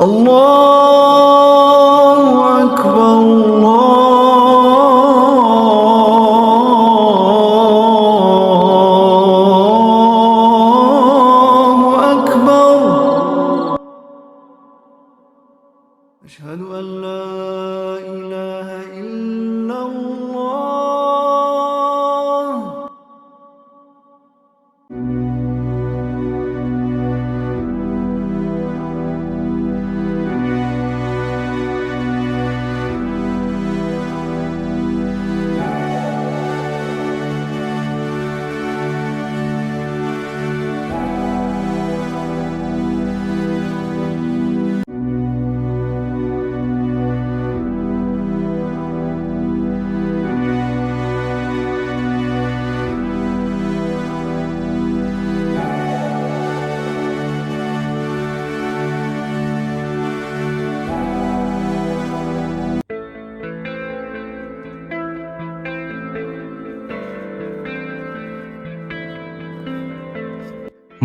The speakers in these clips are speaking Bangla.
Allah.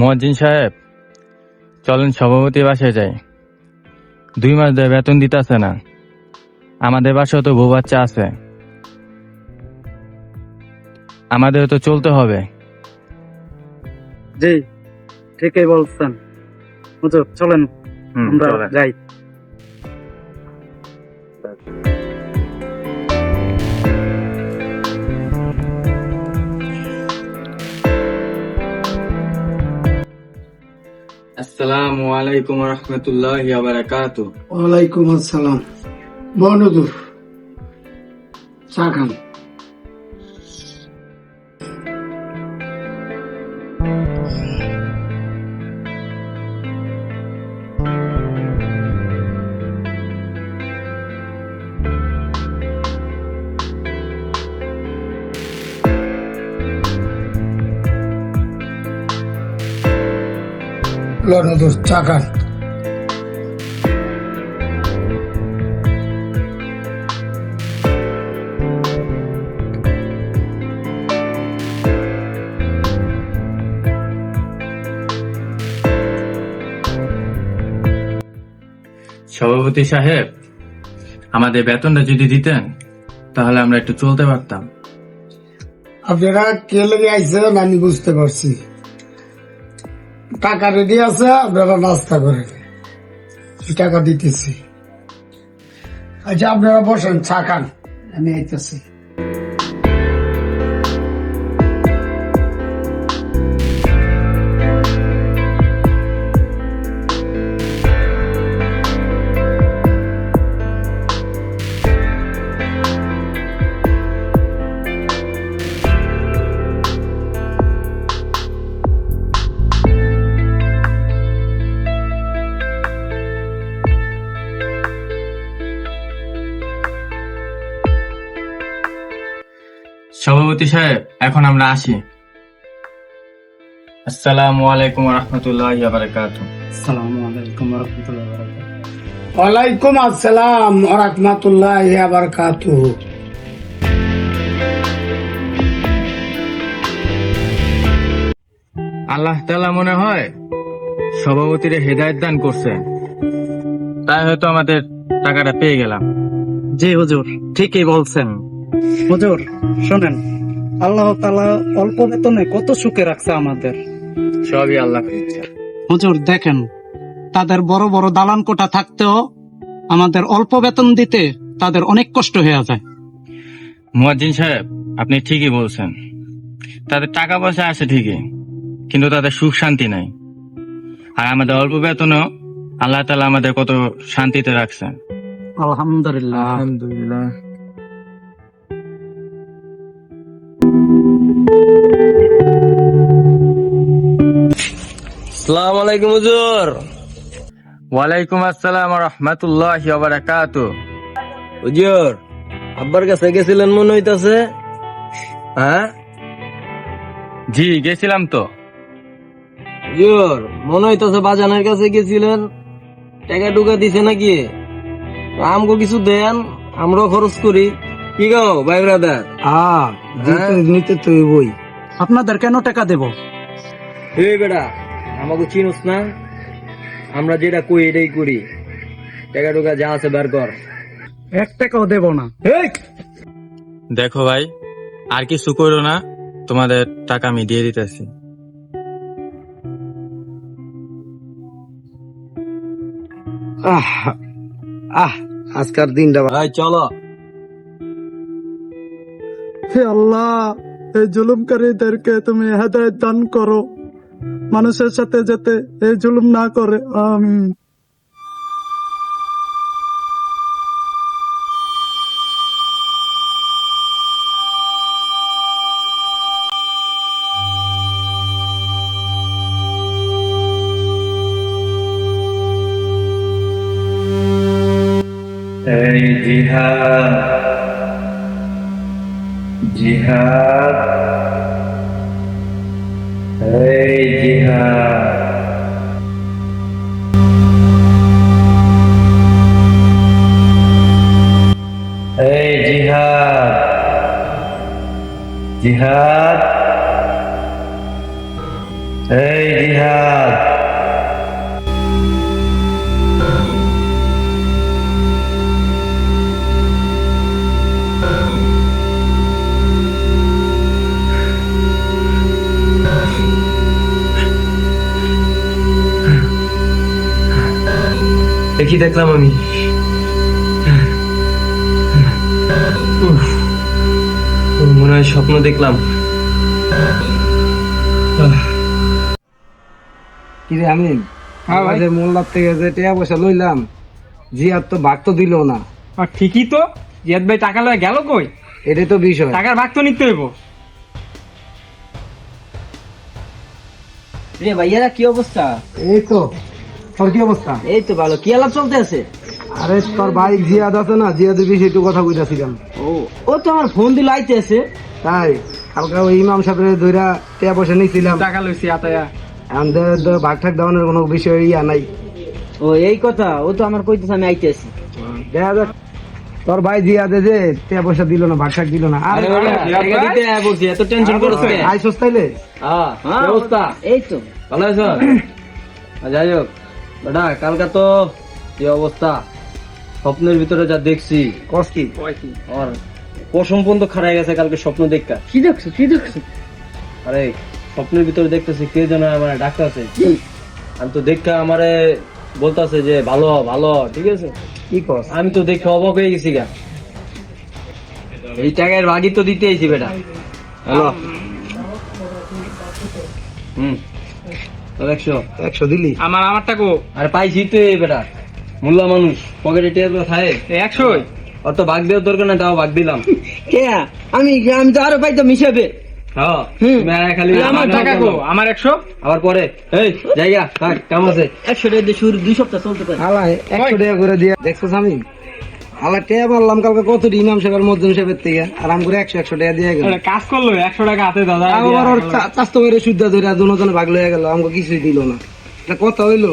মহাজিন সাহেব চলেন সভাপতি বাসায় যাই। দুই মাস ধরে বেতন দিতেছে না। আমাদের বাসায় তো বউ বাচ্চা আছে। আমাদের তো চলতে হবে। জি ঠিকই বলছেন। চলেন আমরা। যাই। আসসালামু আলাইকুম রহমতুল্লাহ বারাকাতু ওয়ালাইকুম আসসালাম। মহানদুর চা লনদুর চা খান সভাপতি সাহেব আমাদের বেতনটা যদি দিতেন তাহলে আমরা একটু চলতে পারতাম। আপনারা কে লেগে আইসেন আমি বুঝতে পারছি। টাকা রেডি আছে আপনারা নাস্তা করেন টাকা দিতেছি। আচ্ছা আপনারা বসেন, চা খান। আমি আইতেছি। সভাপতি সাহেব এখন আমরা আসি। আসসালামু আলাইকুম রহমতুল্লাহ বারাকাতু আসসালামু আলাইকুম রহমতুল্লাহ বারাকাতুহু ওয়ালাইকুম আসসালাম রহমতুল্লাহ বারকাতু আল্লাহ তালা মনে হয় সভাপতির হেদায়ত দান করছে। তাই হয়তো আমাদের টাকাটা পেয়ে গেলাম। জি হুজুর ঠিকই বলছেন। হুজুর শোনেন। আল্লাহ তালা অল্প বেতনে কত সুখে রাখছে আমাদের। সবই আল্লাহ হুজুর দেখেন তাদের বড় বড় দালান কোটা থাকতেও আমাদের অল্প বেতন দিতে তাদের অনেক কষ্ট হয়ে যায়। মুয়াজ্জিন সাহেব আপনি ঠিকই বলছেন। তাদের টাকা পয়সা আছে ঠিকই কিন্তু তাদের সুখ শান্তি নাই। আর আমাদের অল্প বেতনও আল্লাহ তালা আমাদের কত শান্তিতে রাখছেন। আলহামদুলিল্লাহ। আলহামদুলিল্লাহ। সালাম আলাইকুম হুজুর। ওয়ালাইকুম আসসালাম রহমতুল্লাহ বারাকাতু হুজুর আব্বার কাছে গেছিলেন মনে হইতাছে? হ্যাঁ? জি গেছিলাম তো। হুজুর মনে হইতাছে বাজানের কাছে গেছিলেন টাকা টুকা দিছে নাকি? আমগো কিছু দেন আমরাও খরচ করি। কি গাও ভাই ব্রাদার? হ্যাঁ? নিতে তো বই আপনাদের কেন টাকা দেব? এই বেটা আমাকে চিনুস না। আমরা যেটা কই এটাই করি। টাকা টুকা যা আছে বের কর। এক টাকাও দেব না। দেখো ভাই আর কিছু করো না তোমাদের টাকা আমি দিয়ে দিতেছি। আহ আহ আজকার দিনটা ভাই চলো। হে আল্লাহ এই জুলুমকারীদেরকে তুমি হেদায়ত দান করো। মানুষের সাথে যাতে এই জুলুম না করে। আমি এই জিহাদ জিহাদ। এই জিহাদ এই জিহাদ জিহাদ এই জিহাদ দেখি দেখলাম আমি? মনে হয় স্বপ্ন দেখলাম। কিরে আমি আমাদের মোল্লার থেকে যে টাকা পয়সা লইলাম জিয়ার তো ভাগ তো দিল না। ঠিকই তো। জিয়াদ ভাই টাকা লয়ে গেল কই? এটাই তো বিষয়। টাকার ভাগ তো নিতে হইব। রে ভাইয়ারা কি অবস্থা? এই তো। তোর কি অবস্থা? এই তো ভালো। কি আলাপ চলতে আছে? আরে তোর ভাই জিয়াদ আছে না? জিয়াদের বিষয়ে একটু কথা কইতাছিলাম। ও ও তো আমার ফোন দিল আইতে আছে। তাই কালকে ওই ইমাম সাহেবের ধইরা টাকা পয়সা নিয়েছিলাম টাকা লইছি আতায়া আমাদের তো ভাগ ঠাক দেওয়ানোর কোনো বিষয় ইয়া নাই। ও এই কথা ও তো আমার কইতেছে আমি আইতে আছি। দেখা যাক। তোর ভাই জিয়াদে যে টাকা পয়সা দিল না ভাগ ঠাক দিল না। আরে টাকা দিতে বলছি এত টেনশন করছ কে আই সস্তাইলে হ্যাঁ কি অবস্থা? এই তো। ভালো আছো? যাই হোক। বেটা কালকা তো কি অবস্থা? স্বপ্নের ভিতরে যা দেখছি। কস কি? আর পশম পর্যন্ত খারাই গেছে কালকে স্বপ্ন দেখা কি দেখছ কি দেখছ? আরে স্বপ্নের ভিতরে দেখতেছি কে যেন আমার ডাকতেছে আমি তো দেখা আমারে বলতাছে যে ভালো ভালো ঠিক আছে? কি কস? আমি তো দেখে অবাক হয়ে গেছি গা। এই টাকার ভাগই তো দিতে আইছি বেটা। হ্যালো? হুম। একশো। একশো দিলি? আমার আমার টাকো আরে পাইছি তো এই বেটা। মোল্লা মানুষ পকেটে টিয়ার করে খায় একশোই? ওর ভাগ দেওয়ার দরকার না তাও ভাগ দিলাম। কে? আমি আমি তো আরও পাইতাম হিসাবে। আমার একশো? আবার পরে। এই জায়গা থাক কাম আছে। একশো টাকা দিয়ে শুরু দুই সপ্তাহ চলতে পারে। একশো টাকা করে দিয়ে দেখছ আমি টাকা পারলাম কালকে কত ইমাম সাহেবের মধ্যম সাহেবের থেকে? আর আম করে একশো একশো টাকা দিয়ে গেল। কাজ করল একশো টাকা হাতে দাদা আবার ওর চাস্ত ধরে দুজনে ভাগ লয়ে গেল আমাকে কিছুই দিল না। এটা কথা হইল?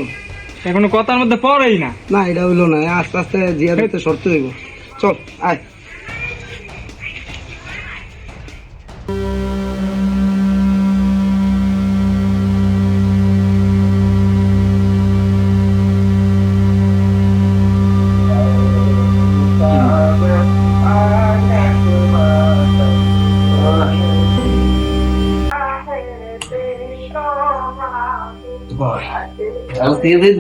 এখনও কথার মধ্যে পড়েই না। না এটা হইল না আস্তে আস্তে জিয়া দিতে শর্ত হইব। চল আয়।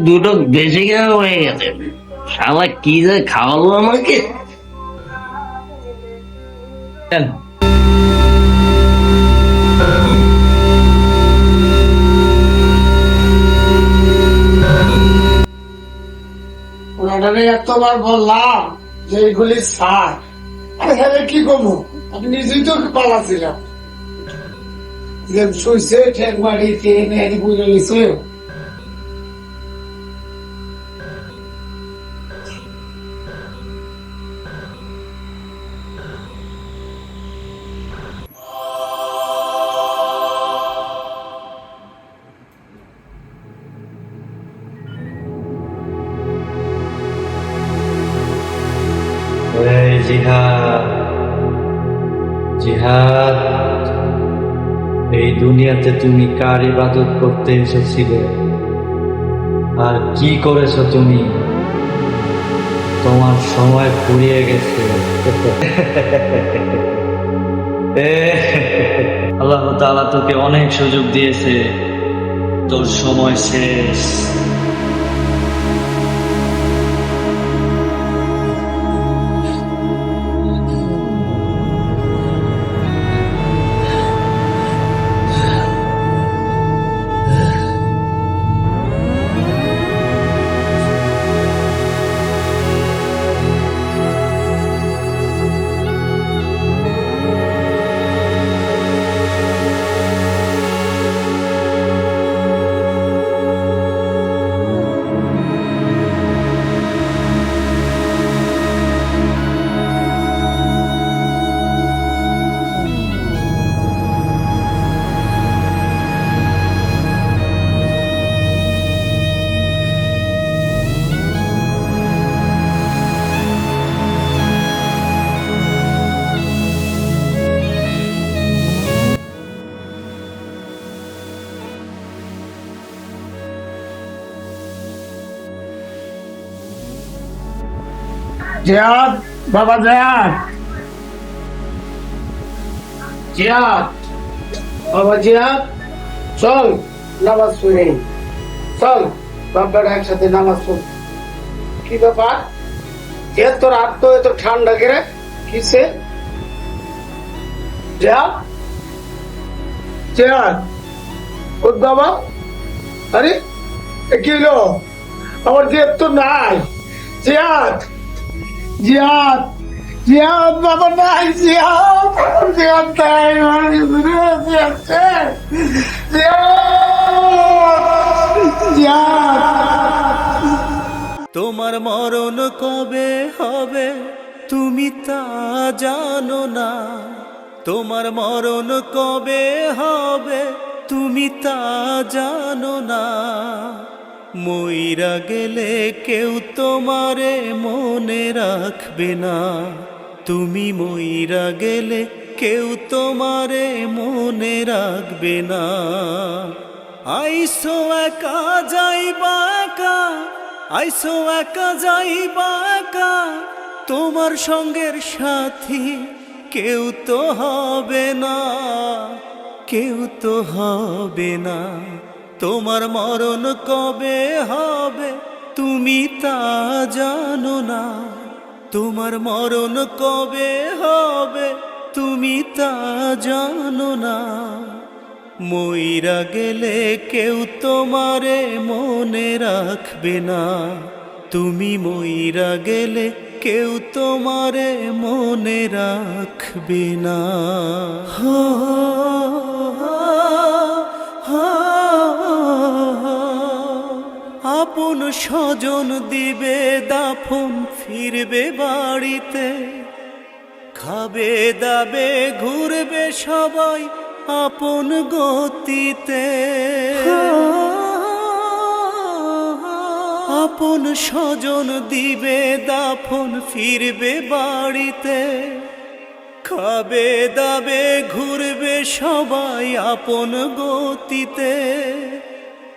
দুটো বেশি খাওয়া হয়ে গেছে শালা কি যে খাওয়ালো আমাকে। এতবার বললাম যে এইগুলি সার। এখানে কি করব আমি নিজেই তো পালাছিলাম। যে শুইছে ঠেক মারি টেনে এনে বুঝে নিছে তুমি কার ইবাদত করতে এসেছিলে? আর কি করেছ তুমি? তোমার সময় ফুরিয়ে গেছে। আল্লাহ তোকে অনেক সুযোগ দিয়েছে। তোর সময় শেষ। জিয়াদ, বাবা জিয়াদ। জিয়াদ, বাবা জিয়াদ। চল, নামাজ পড়ে। চল বাবার একসাথে নামাজ কি ব্যাপার? যে তোর তো এত ঠান্ডা করে? কিসে? জিয়াদ? জিয়াদ বাবা? আরে কি আমার জিয়াদ তো নাই। জিয়াদ জিয়াদ জিয়াদ বাবা নাই, জিয়াদ জিয়াদ জিয়াদ। তোমার মরণ কবে হবে, তুমি তা জানো না। তোমার মরণ কবে হবে, তুমি তা জানো না। মইরা গেলে কেউ তোমারে মনে রাখবে না। তুমি মইরা গেলে কেউ তোমারে মনে রাখবে না। আইসো একা যাইবা একা, আইসো একা যাইবা একা, তোমার সঙ্গের সাথী কেউ তো হবে না, কেউ তো হবে না। তোমার মরণ কবে হবে তুমি তা জানো না। তোমার মরণ কবে হবে তুমি তা জানো না। মইরা গেলে কেউ তোমারে মনে রাখবে না। তুমি মইরা গেলে কেউ তোমারে মনে রাখবে না। আপন স্বজন দিবে দাফন, ফিরবে বাড়িতে। খাবে দাবে, ঘুরবে সবাই আপন গতিতে। আপন স্বজন দিবে দাফন, ফিরবে বাড়িতে। খাবে দাবে, ঘুরবে সবাই আপন গতিতে।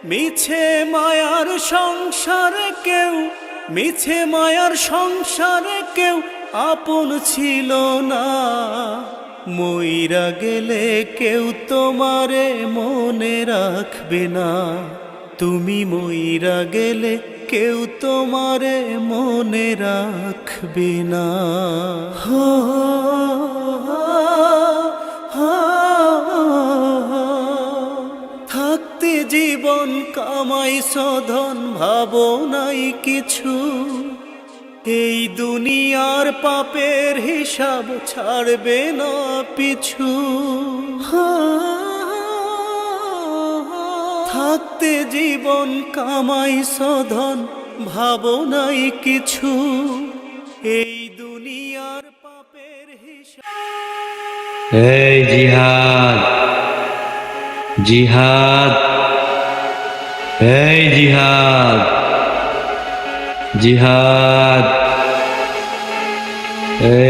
মিছে মায়ার সংসারে কেউ, মিছে মায়ার সংসারে কেউ আপন ছিল না। মইরা গেলে কেউ তোমারে মনে রাখবে না। তুমি মইরা গেলে কেউ তোমারে মনে রাখবে না। হো, থাকতে জীবন কামাই সধন ভাবো নাই কিছু। এই দুনিয়ার পাপের হিসাব ছাড়বে না পিছু। থাকতে জীবন কামাই সধন, ভাবনাই কিছু। এই দুনিয়ার পাপের হিসাব এই জিহাদ জিহাদ, এই জিহাদ জিহাদ,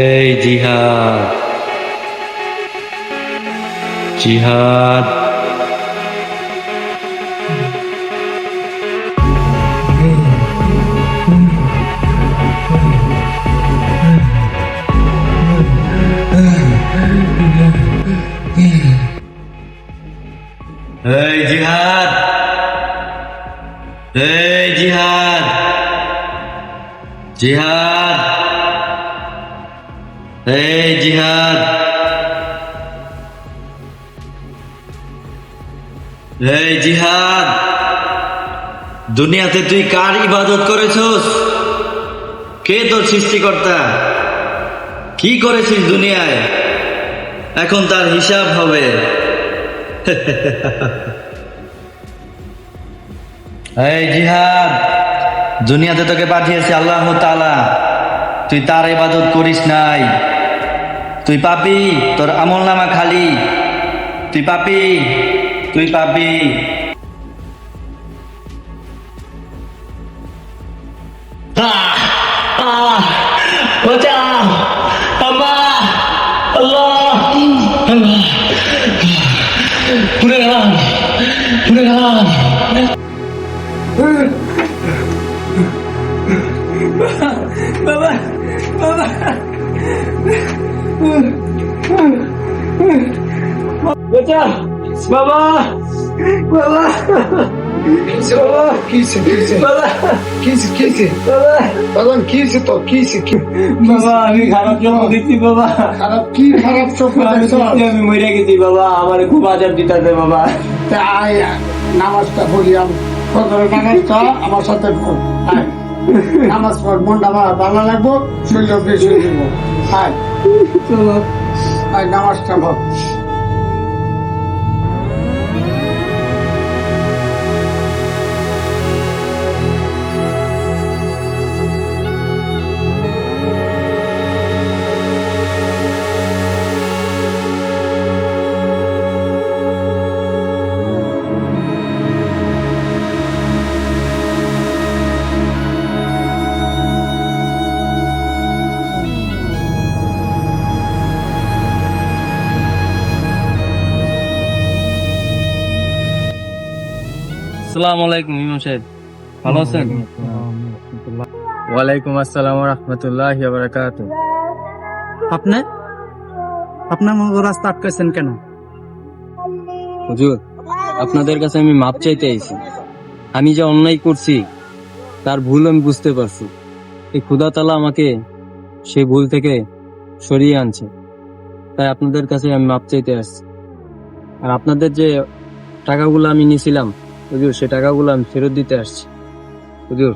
এই জিহাদ জিহাদ। এই জিহাদ। এই জিহাদ। জিহাদ। এই জিহাদ। এই জিহাদ। দুনিয়াতে তুই কার ইবাদত করেছস? কে তোর সৃষ্টিকর্তা? কি করেছিস দুনিয়ায়? এখন তার হিসাব হবে। এই জিহাদ, দুনিয়াতে তোকে পাঠিয়েছে আল্লাহ তালা তুই তার ইবাদত করিস নাই। তুই পাপি, তোর আমল নামা খালি। তুই পাপি তুই পাপি। 回来啦！回来啦！嗯，爸爸，爸爸，嗯嗯嗯，儿子，爸爸，爸爸。কিসে কিসে বাবা কিসে কিসে বাবা বাজান কিসে তো কিসে বাবা আমি খারাপ জন্ম দিচ্ছি বাবা। খারাপ কি খারাপ স্বপ্ন দেখছ? আমি মরে গেছি বাবা। আমার খুব আজাব দিতে বাবা। তাই নামাজটা পড়ি আমি। ফজর নামাজটা আমার সাথে নামাজ পড় মনটা আমার ভালো লাগবো শরীর বেশি হয়ে আয়। চলো নামাজটা পড়। আসসালামু আলাইকুম ইমাম সাহেব। ভালো আছেন? ওয়ালাইকুম আসসালাম রহমতুল্লাহ বারাকাত আপনি? আপনার মতো রাস্তা আটকাইছেন কেন? হুজুর আপনাদের কাছে আমি মাপ চাইতে আইছি। আমি যে অন্যায় করছি তার ভুল আমি বুঝতে পারছি। এই খুদা তালা আমাকে সেই ভুল থেকে সরিয়ে আনছে। তাই আপনাদের কাছে আমি মাপ চাইতে আসছি। আর আপনাদের যে টাকাগুলো আমি নিয়েছিলাম হুজুর সে টাকাগুলো আমি ফেরত দিতে আসছি। হুজুর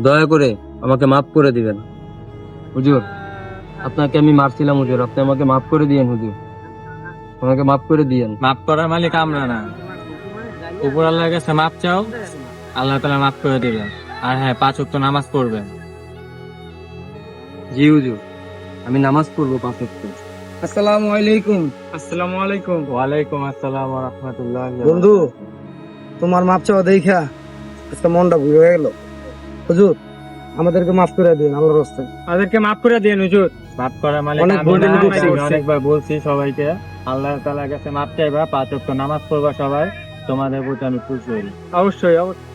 দয়া করে আমাকে মাফ করে দিবেন। হুজুর আপনাকে আমি মারছিলাম হুজুর। আপনি আমাকে মাফ করে দিয়েন হুজুর। আমাকে মাফ করে দিয়েন। মাফ করার মালিক আমরা না। উপর আল্লাহর কাছে মাপ চাও আল্লাহ তালা মাফ করে দিবেন। আর হ্যাঁ পাঁচ ওয়াক্ত নামাজ পড়বেন। জি হুজুর। আমি নামাজ পড়ব পাঁচ ওয়াক্ত। আসসালামু আলাইকুম। আসসালামু আলাইকুম। ওয়ালাইকুম আসসালাম ওয়া রাহমাতুল্লাহ বন্ধু তোমার মাপ চাওয়া দেখা আজকে মনটা ঘুরে হয়ে গেল। হুজুর আমাদেরকে মাফ করে দিন আল্লাহর রাস্তায়। আমাদেরকে মাফ করে দিন হুজুর। মাফ করা মানে অনেক বড় করছি। অনেকবার বলছি সবাইকে আল্লাহ তাআলার কাছে মাপ চাইবা পাঁচ ওয়াক্ত নামাজ পড়বা সবাই তোমাদের প্রতি আমি খুশি হই। অবশ্যই অবশ্যই।